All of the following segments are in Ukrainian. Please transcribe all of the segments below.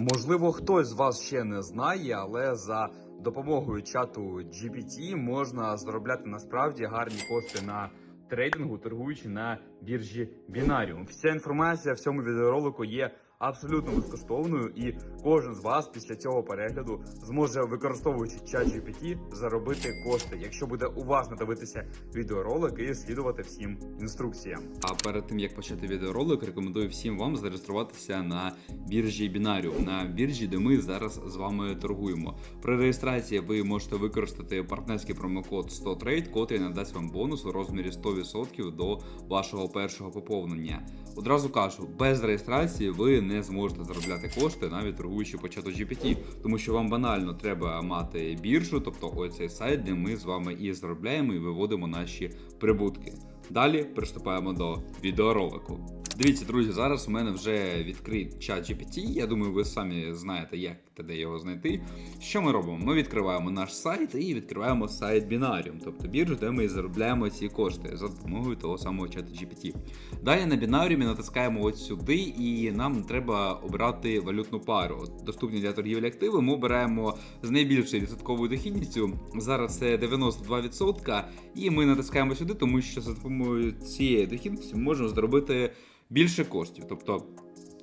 Можливо, хтось з вас ще не знає, але за допомогою чату GPT можна заробляти насправді гарні кошти на трейдингу, торгуючи на біржі Binarium. Вся інформація в цьому відеоролику є абсолютно безкоштовною, і кожен з вас після цього перегляду зможе, використовуючи чат GPT, заробити кошти, якщо буде уважно дивитися відеоролик і слідувати всім інструкціям. А перед тим як почати відеоролик, рекомендую всім вам зареєструватися на біржі Binarium, на біржі, де ми зараз з вами торгуємо. При реєстрації ви можете використати партнерський промокод 100trade, котрий надасть вам бонус у розмірі 100% до вашого першого поповнення. Одразу кажу, без реєстрації ви не зможете заробляти кошти, навіть торгуючи по чату GPT, тому що вам банально треба мати біржу, тобто оцей сайт, де ми з вами і заробляємо і виводимо наші прибутки. Далі приступаємо до відеоролику. Дивіться, друзі, зараз у мене вже відкрит чат GPT. Я думаю, ви самі знаєте, як та де його знайти. Що ми робимо? Ми відкриваємо наш сайт і відкриваємо сайт Binarium, тобто біржу, де ми заробляємо ці кошти за допомогою того самого чату GPT. Далі на Binarium натискаємо ось сюди, і нам треба обрати валютну пару. От, доступні для торгівлі активи. Ми обираємо з найбільшою відсотковою дохідністю. Зараз це 92%. І ми натискаємо сюди, тому що за допомогою цієї дохідності ми можемо зробити більше коштів. Тобто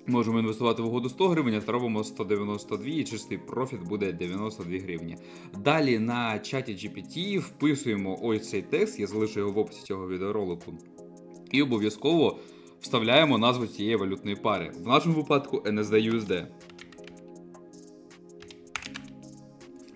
можемо інвестувати в угоду 100 гривень, а робимо 192 і чистий профіт буде 92 гривні. Далі на чаті GPT вписуємо ось цей текст, я залишу його в описі цього відеоролику. І обов'язково вставляємо назву цієї валютної пари. В нашому випадку NSD USD.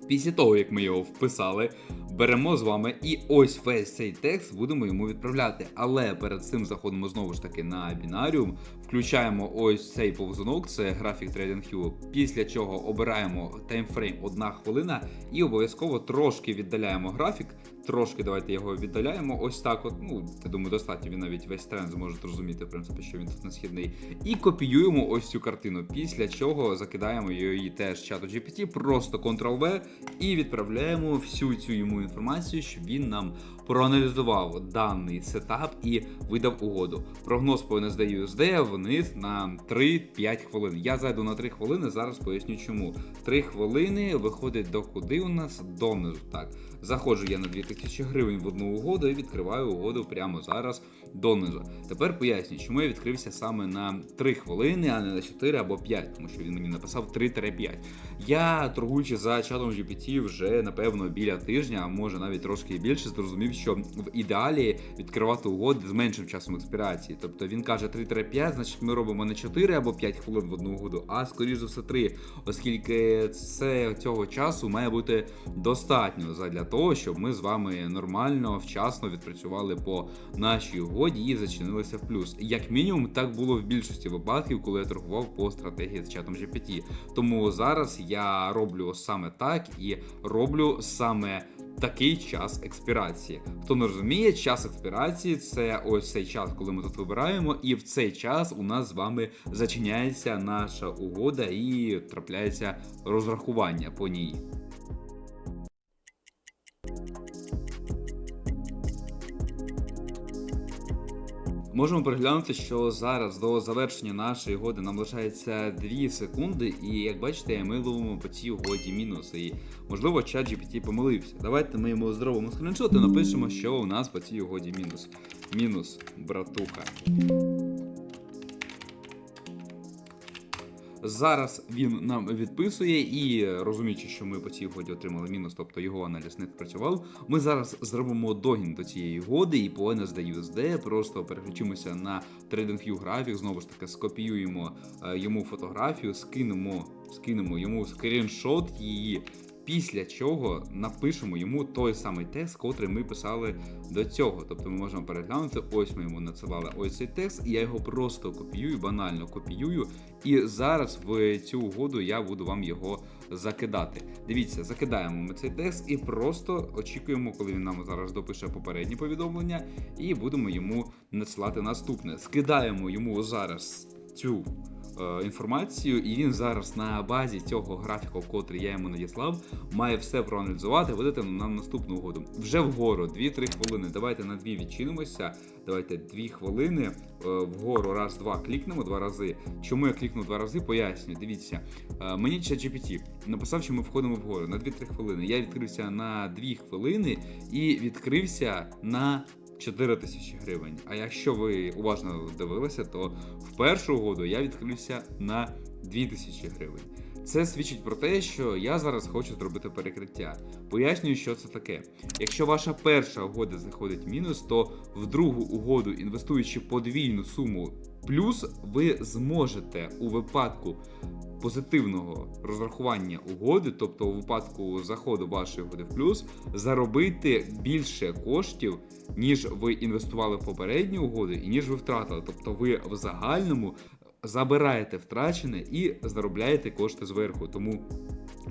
Після того, як ми його вписали, беремо з вами і ось весь цей текст будемо йому відправляти. Але перед цим заходимо знову ж таки на бінаріум, включаємо ось цей повзунок, це графік TradingView, після чого обираємо таймфрейм 1 хвилина і обов'язково трошки віддаляємо графік. Трошки давайте його віддаляємо. Ось так. От, ну я думаю, достатньо він навіть весь тренд зможе зрозуміти, в принципі, що він тут на східний. І копіюємо ось цю картину. Після чого закидаємо її теж чату GPT, просто Ctrl-V і відправляємо всю цю йому інформацію, щоб він нам проаналізував даний сетап і видав угоду. Прогноз по NSD USD вниз на 3-5 хвилин. Я зайду на 3 хвилини, зараз поясню чому. 3 хвилини виходить до куди у нас донизу. Так, заходжу я на 2000 гривень в одну угоду і відкриваю угоду прямо зараз донизу. Тепер поясню, чому я відкрився саме на 3 хвилини, а не на 4 або 5, тому що він мені написав 3-5. Я торгуючи за чатом GPT вже напевно біля тижня, а може навіть трошки більше, зрозумів, що в ідеалі відкривати угоди з меншим часом експірації. Тобто він каже 3-5, значить ми робимо не 4 або 5 хвилин в одну угоду, а скоріш за все 3, оскільки це цього часу має бути достатньо для того, щоб ми з вами нормально, вчасно відпрацювали по нашій угоді і зачинилися в плюс. Як мінімум, так було в більшості випадків, коли я торгував по стратегії з чатом GPT. Тому зараз я роблю саме так і роблю саме. Такий час експірації. Хто не розуміє, час експірації це ось цей час, коли ми тут вибираємо, і в цей час у нас з вами зачиняється наша угода і трапляється розрахування по ній. Можемо переглянути, що зараз до завершення нашої угоди нам лишається 2 секунди, і як бачите, ми ловимо по цій угоді мінус. І можливо чат GPT помилився. Давайте ми йому зробимо скріншот напишемо, що у нас по цій угоді мінус. Мінус, братуха. Зараз він нам відписує і розуміючи, що ми по цій угоді отримали мінус, тобто його аналіз не спрацював. Ми зараз зробимо догін до цієї угоди і по NSD USD просто переключимося на TradingView графік, знову ж таки скопіюємо е, йому фотографію, скинемо, скинемо йому скріншот її. Після чого напишемо йому той самий текст, котрий ми писали до цього. Тобто ми можемо переглянути, ось ми йому надсилали ось цей текст, і я його просто копіюю, банально копіюю. І зараз в цю угоду я буду вам його закидати. Дивіться, закидаємо ми цей текст і просто очікуємо, коли він нам зараз допише попереднє повідомлення, і будемо йому надсилати наступне. Скидаємо йому зараз цю інформацію, і він зараз на базі цього графіку, котрий я йому надіслав, має все проаналізувати, видати нам наступну угоду. Вже вгору 2-3 хвилини. Давайте на дві відчинимося. Давайте 2 хвилини е, вгору, раз, два, клікнемо два рази. Чому я клікнув два рази? Пояснюю. Дивіться, е, мені ChatGPT написав, що ми входимо вгору на 2-3 хвилини. Я відкрився на 2 хвилини і відкрився на 4 тисячі гривень. А якщо ви уважно дивилися, то в першу угоду я відкрився на 2 тисячі гривень. Це свідчить про те, що я зараз хочу зробити перекриття. Пояснюю, що це таке. Якщо ваша перша угода заходить в мінус, то в другу угоду, інвестуючи подвійну суму плюс, ви зможете у випадку позитивного розрахування угоди, тобто у випадку заходу вашої угоди в плюс, заробити більше коштів, ніж ви інвестували в попередню угоду, і ніж ви втратили. Тобто ви в загальному забираєте втрачене і заробляєте кошти зверху. Тому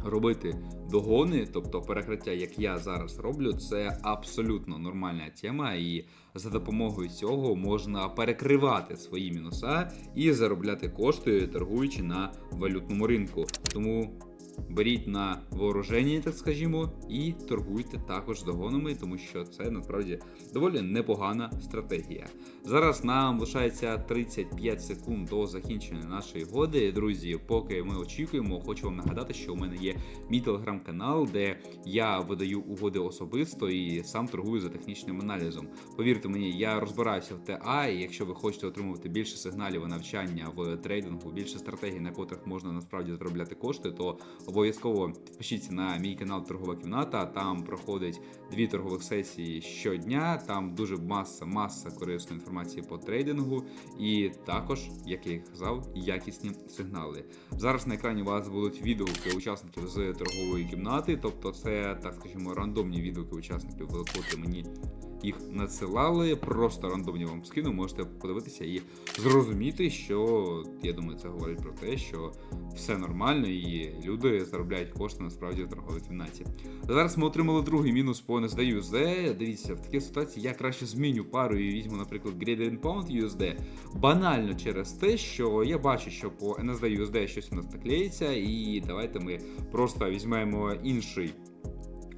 робити догони, тобто перекриття, як я зараз роблю, це абсолютно нормальна тема, і за допомогою цього можна перекривати свої мінуса і заробляти кошти, торгуючи на валютному ринку. Тому беріть на вооруження, так скажімо, і торгуйте також догонами, тому що це насправді доволі непогана стратегія. Зараз нам лишається 35 секунд до закінчення нашої годи. Друзі, поки ми очікуємо, хочу вам нагадати, що у мене є мій телеграм-канал, де я видаю угоди особисто і сам торгую за технічним аналізом. Повірте мені, я розбираюся в ТА, і якщо ви хочете отримувати більше сигналів навчання в трейдингу, більше стратегій, на котрих можна насправді заробляти кошти, то обов'язково підпишіться на мій канал Торгова кімната. Там проходить дві торгових сесії щодня. Там дуже маса, маса корисної інформації по трейдингу, і також, як я і казав, якісні сигнали. Зараз на екрані у вас будуть відгуки учасників з торгової кімнати, тобто це так скажімо рандомні відгуки учасників, котрі мені їх надсилали, просто рандомні вам скину, можете подивитися і зрозуміти, що я думаю, це говорить про те, що все нормально і люди заробляють кошти насправді в торговій кімнаті. Зараз ми отримали другий мінус по NSD USD. Дивіться, в такій ситуації я краще зміню пару і візьму, наприклад, Gradient Pound USD. Банально через те, що я бачу, що по NSD USD щось у нас наклеїться, і давайте ми просто візьмемо інший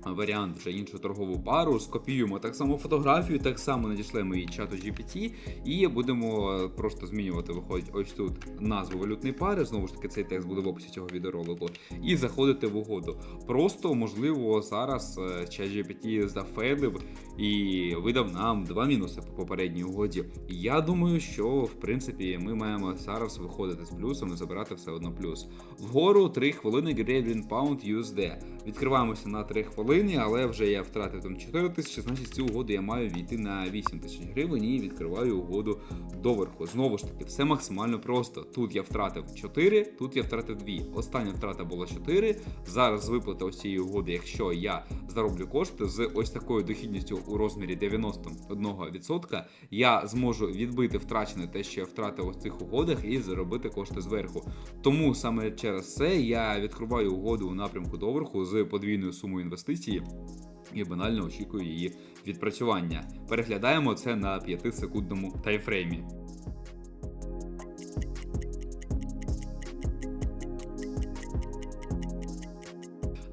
варіант вже іншу торгову пару, скопіюємо так само фотографію, так само надішлемо її чату GPT, і будемо просто змінювати. Виходить ось тут назву валютної пари. Знову ж таки, цей текст буде в описі цього відеоролику, і заходити в угоду. Просто можливо зараз е, чат GPT зафейлив і видав нам два мінуси по попередній угоді. Я думаю, що в принципі ми маємо зараз виходити з плюсом і забирати все одно плюс. Вгору 3 хвилини Gradient Pound USD. Відкриваємося на 3 хвилини, але вже я втратив там 4 тисячі, значить цю угоду я маю війти на 8 тисяч гривень і відкриваю угоду доверху. Знову ж таки, все максимально просто. Тут я втратив 4, тут я втратив 2. Остання втрата була 4. Зараз з виплати ось цієї угоди, якщо я зароблю кошти з ось такою дохідністю у розмірі 91%, я зможу відбити втрачене те, що я втратив ось цих угодах, і заробити кошти зверху. Тому саме через це я відкриваю угоду у напрямку доверху з подвійною сумою інвестиції. І банально очікую її відпрацювання. Переглядаємо це на 5-секундному таймфреймі.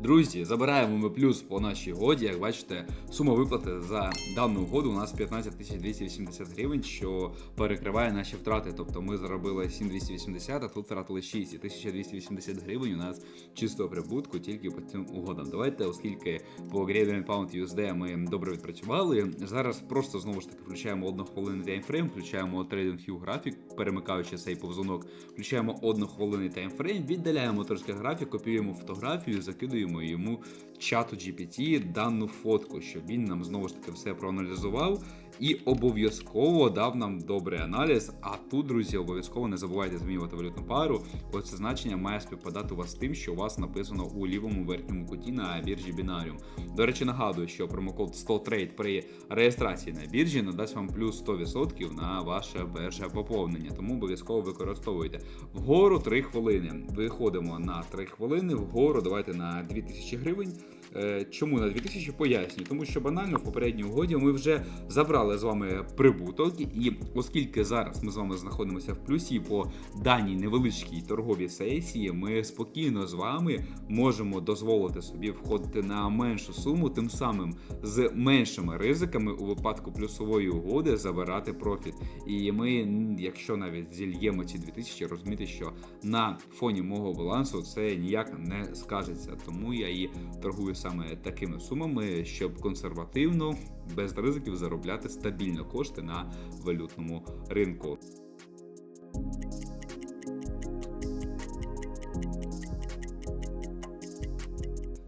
Друзі, забираємо ми плюс по нашій годі. Як бачите, сума виплати за дану угоду у нас 15 280 гривень, що перекриває наші втрати. Тобто ми заробили 7280, а тут втратили 6 і 1280 гривень у нас чистого прибутку тільки по цим угодам. Давайте, оскільки по Gradient Pound USD ми добре відпрацювали. Зараз просто знову ж таки включаємо одну хвилину таймфрейм, включаємо TradingView графік, перемикаючи цей повзунок, включаємо одну хвилину таймфрейм, віддаляємо трошки графік, копіюємо фотографію, закидуємо йому чату GPT дану фотку, щоб він нам знову ж таки все проаналізував і обов'язково дав нам добрий аналіз. А тут, друзі, обов'язково не забувайте змінювати валютну пару. Оце значення має співпадати у вас з тим, що у вас написано у лівому верхньому куті на біржі Binarium. До речі, нагадую, що промокод 100Trade при реєстрації на біржі надасть вам плюс 100% на ваше перше поповнення. Тому обов'язково використовуйте. Вгору 3 хвилини. Виходимо на 3 хвилини, вгору давайте на 2000 гривень. Е, Чому на 2000 пояснюю? Тому що банально в попередній угоді ми вже забрали з вами прибуток, і оскільки зараз ми з вами знаходимося в плюсі по даній невеличкій торговій сесії, ми спокійно з вами можемо дозволити собі входити на меншу суму, тим самим з меншими ризиками у випадку плюсової угоди забирати профіт. І ми, якщо навіть зільємо ці 2000, розуміти, що на фоні мого балансу це ніяк не скажеться. Тому я і торгую саме такими сумами, щоб консервативно, без ризиків заробляти стабільно кошти на валютному ринку.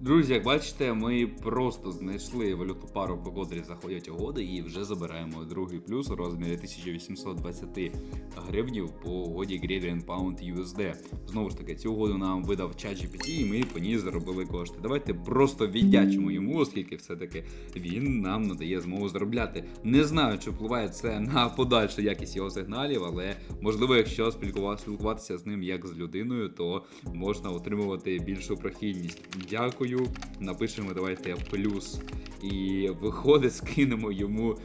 Друзі, як бачите, ми просто знайшли валютну пару, по котрій заходять угоди, і вже забираємо другий плюс у розмірі 1820 гривнів по угоді Gradient Pound USD. Знову ж таки, цю угоду нам видав ChatGPT, і ми по ній заробили кошти. Давайте просто віддячимо йому, оскільки все-таки він нам надає змогу заробляти. Не знаю, чи впливає це на подальшу якість його сигналів, але можливо, якщо спілкува- спілкуватися з ним як з людиною, то можна отримувати більшу прохідність. Дякую. Напишемо, давайте плюс. І виходить, скинемо йому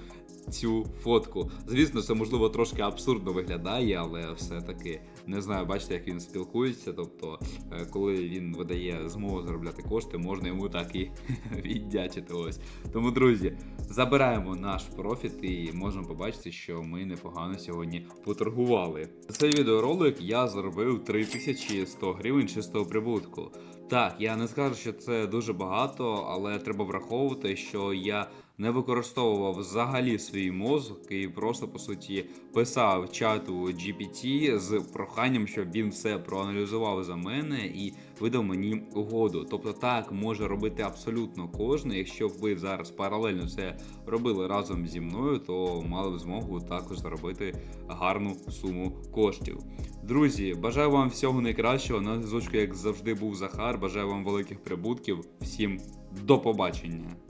цю фотку. Звісно, це можливо трошки абсурдно виглядає, але все-таки не знаю, бачите, як він спілкується. Тобто, е, коли він видає змогу заробляти кошти, можна йому так і віддячити. Ось. Тому, друзі, забираємо наш профіт і можемо побачити, що ми непогано сьогодні поторгували. За цей відеоролик я заробив 3100 гривень чистого прибутку. Так, я не скажу, що це дуже багато, але треба враховувати, що я не використовував взагалі свій мозок і просто по суті писав чату GPT з проханням, щоб він все проаналізував за мене і видав мені угоду. Тобто так може робити абсолютно кожен. Якщо б ви зараз паралельно це робили разом зі мною, то мали б змогу також заробити гарну суму коштів. Друзі, бажаю вам всього найкращого. На зв'язку, як завжди, був Захар. Бажаю вам великих прибутків. Всім до побачення.